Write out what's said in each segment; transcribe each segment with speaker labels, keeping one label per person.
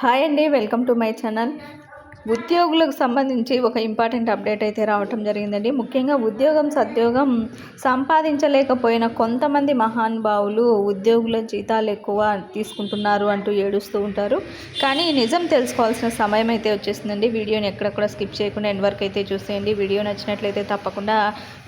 Speaker 1: Hi అండి welcome to my channel. ఉద్యోగులకు సంబంధించి ఒక ఇంపార్టెంట్ అప్డేట్ అయితే రావటం జరిగిందండి. ముఖ్యంగా ఉద్యోగం సద్యోగం సంపాదించలేకపోయిన కొంతమంది మహానుభావులు ఉద్యోగుల జీతాలు ఎక్కువ తీసుకుంటున్నారు అంటూ ఏడుస్తూ ఉంటారు. కానీ నిజం తెలుసుకోవాల్సిన సమయం అయితే వచ్చేసిందండి. వీడియోని ఎక్కడెక్కడ స్కిప్ చేయకుండా ఎండ్ వరకు అయితే చూసేయండి. వీడియో నచ్చినట్లయితే తప్పకుండా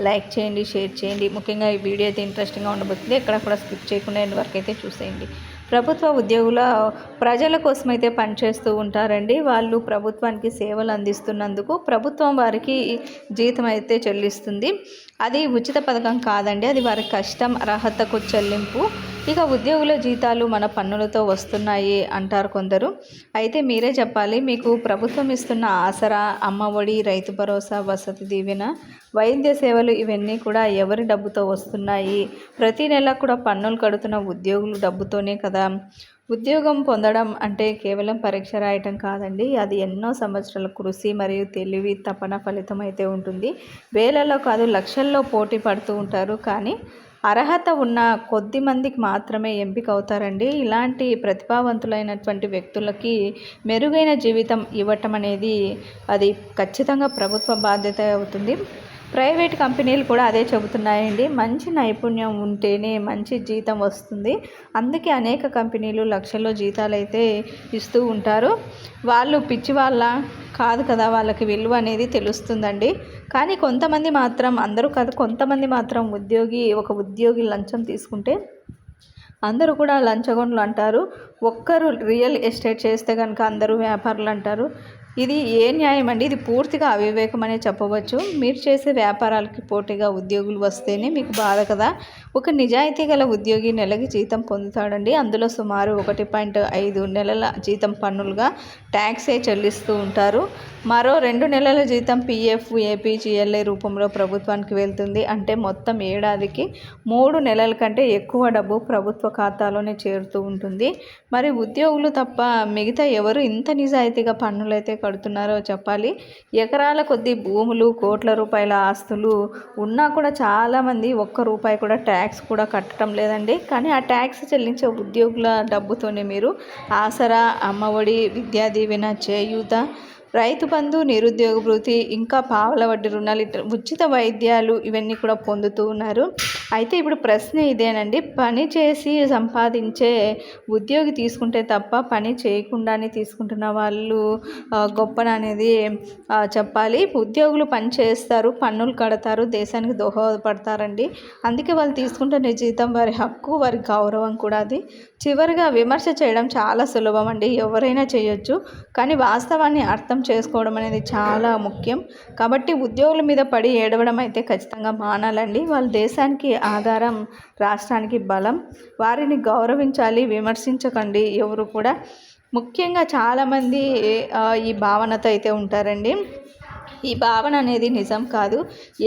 Speaker 1: లైక్ చేయండి షేర్ చేయండి. ముఖ్యంగా ఈ వీడియో అయితే ఇంట్రెస్టింగ్గా ఉండబోతుంది. ఎక్కడెక్కడ స్కిప్ చేయకుండా ఎండ్ వరకు అయితే చూసేయండి. ప్రభుత్వ ఉద్యోగుల ప్రజల కోసమైతే పనిచేస్తూ ఉంటారండి. వాళ్ళు ప్రభుత్వానికి సేవలు అందిస్తున్నందుకు ప్రభుత్వం వారికి జీతం అయితే చెల్లిస్తుంది. అది ఉచిత పథకం కాదండి. అది వారి కష్టం అర్హతకు చెల్లింపు. ఇక ఉద్యోగుల జీతాలు మన పన్నులతో వస్తున్నాయి అంటారు కొందరు. అయితే మీరే చెప్పాలి మీకు ప్రభుత్వం ఇస్తున్న ఆసరా అమ్మఒడి రైతు భరోసా వసతి దీవెన వైద్య సేవలు ఇవన్నీ కూడా ఎవరి డబ్బుతో వస్తున్నాయి? ప్రతి నెల కూడా పన్నులు కడుతున్న ఉద్యోగులు డబ్బుతోనే కదా. ఉద్యోగం పొందడం అంటే కేవలం పరీక్ష రాయటం కాదండి అది ఎన్నో సంవత్సరాల కృషి మరియు తెలివి తపన ఫలితం అయితే ఉంటుంది. వేలలో కాదు లక్షల్లో పోటీ పడుతూ ఉంటారు. కానీ అర్హత ఉన్న కొద్ది మందికి మాత్రమే ఎంపిక అవుతారండి ఇలాంటి ప్రతిభావంతులైనటువంటి వ్యక్తులకి మెరుగైన జీవితం ఇవ్వటం అనేది అది ఖచ్చితంగా ప్రభుత్వ బాధ్యత అవుతుంది. ప్రైవేట్ కంపెనీలు కూడా అదే చెబుతున్నాయండి. మంచి నైపుణ్యం ఉంటేనే మంచి జీతం వస్తుంది. అందుకే అనేక కంపెనీలు లక్షల్లో జీతాలు అయితే ఇస్తూ ఉంటారు. వాళ్ళు పిచ్చి వాళ్ళ కాదు కదా వాళ్ళకి విలువ అనేది తెలుస్తుందండి. కానీ కొంతమంది మాత్రం అందరూ కాదు కొంతమంది మాత్రం ఉద్యోగి ఒక ఉద్యోగి లంచం తీసుకుంటే అందరూ కూడా లంచగొండలు అంటారు. ఒక్కరు రియల్ ఎస్టేట్ చేస్తే కనుక అందరూ వ్యాపారులు అంటారు. ఇది ఏ న్యాయం అండి? ఇది పూర్తిగా అవివేకం అనే చెప్పవచ్చు. మీరు చేసే వ్యాపారాలకి పోటీగా ఉద్యోగులు వస్తేనే మీకు బాధ కదా. ఒక నిజాయితీ గల ఉద్యోగి నెలకి జీతం పొందుతాడండి. అందులో సుమారు ఒకటి పాయింట్ ఐదు నెలల జీతం పన్నులుగా ట్యాక్సే చెల్లిస్తూ ఉంటారు. మరో రెండు నెలల జీతం పీఎఫ్ ఏపీజీఎల్ఏ రూపంలో ప్రభుత్వానికి వెళ్తుంది. అంటే మొత్తం ఏడాదికి మూడు నెలల కంటే ఎక్కువ డబ్బు ప్రభుత్వ ఖాతాలోనే చేరుతూ ఉంటుంది. మరి ఉద్యోగులు తప్ప మిగతా ఎవరు ఇంత నిజాయితీగా పన్నులైతే కడుతున్నారో చెప్పాలి. ఎకరాల కొద్ది భూములు కోట్ల రూపాయల ఆస్తులు ఉన్నా కూడా చాలామంది ఒక్క రూపాయి కూడా ట్యాక్స్ ట్యాక్స్ కూడా కట్టడం లేదండి. కానీ ఆ ట్యాక్స్ చెల్లించే ఉద్యోగుల డబ్బుతోనే మీరు ఆసరా అమ్మఒడి విద్యా దీవెన చేయూత రైతు బంధు నిరుద్యోగ భృతి ఇంకా పావల వడ్డీ రుణాలు ఉచిత వైద్యాలు ఇవన్నీ కూడా పొందుతూ ఉన్నారు. అయితే ఇప్పుడు ప్రశ్న ఇదేనండి. పని చేసి సంపాదించే ఉద్యోగి తీసుకుంటే తప్ప పని చేయకుండానే తీసుకుంటున్న వాళ్ళు గొప్పన అనేది చెప్పాలి. ఉద్యోగులు పని చేస్తారు పన్నులు కడతారు దేశానికి దోహదపడతారండి. అందుకే వాళ్ళు తీసుకుంటున్న జీతం వారి హక్కు వారి గౌరవం కూడా అది. చివరిగా విమర్శ చేయడం చాలా సులభం అండి. ఎవరైనా చేయొచ్చు. కానీ వాస్తవాన్ని అర్థం అర్థం చేసుకోవడం అనేది చాలా ముఖ్యం. కాబట్టి ఉద్యోగుల మీద పడి ఏడవడం అయితే ఖచ్చితంగా మానాలండి. వాళ్ళ దేశానికి ఆధారం రాష్ట్రానికి బలం. వారిని గౌరవించాలి విమర్శించకండి ఎవరు కూడా. ముఖ్యంగా చాలామంది ఈ భావనతో అయితే ఉంటారండి. ఈ భావన అనేది నిజం కాదు.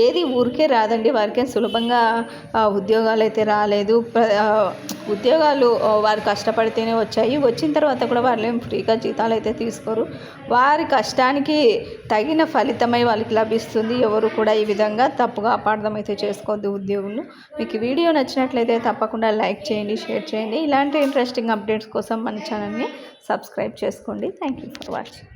Speaker 1: ఏది ఊరికే రాదండి. వారికే సులభంగా ఉద్యోగాలు అయితే రాలేదు. ఉద్యోగాలు వారు కష్టపడితేనే వచ్చాయి. వచ్చిన తర్వాత కూడా వాళ్ళు ఏం ఫ్రీగా జీతాలు అయితే తీసుకోరు. వారి కష్టానికి తగిన ఫలితమై వాళ్ళకి లభిస్తుంది. ఎవరు కూడా ఈ విధంగా తప్పుగా అపార్థం అయితే చేసుకోవద్దు ఉద్యోగులు. మీకు వీడియో నచ్చినట్లయితే తప్పకుండా లైక్ చేయండి షేర్ చేయండి. ఇలాంటి ఇంట్రెస్టింగ్ అప్డేట్స్ కోసం మన ఛానల్ని సబ్స్క్రైబ్ చేసుకోండి. Thank you for watching.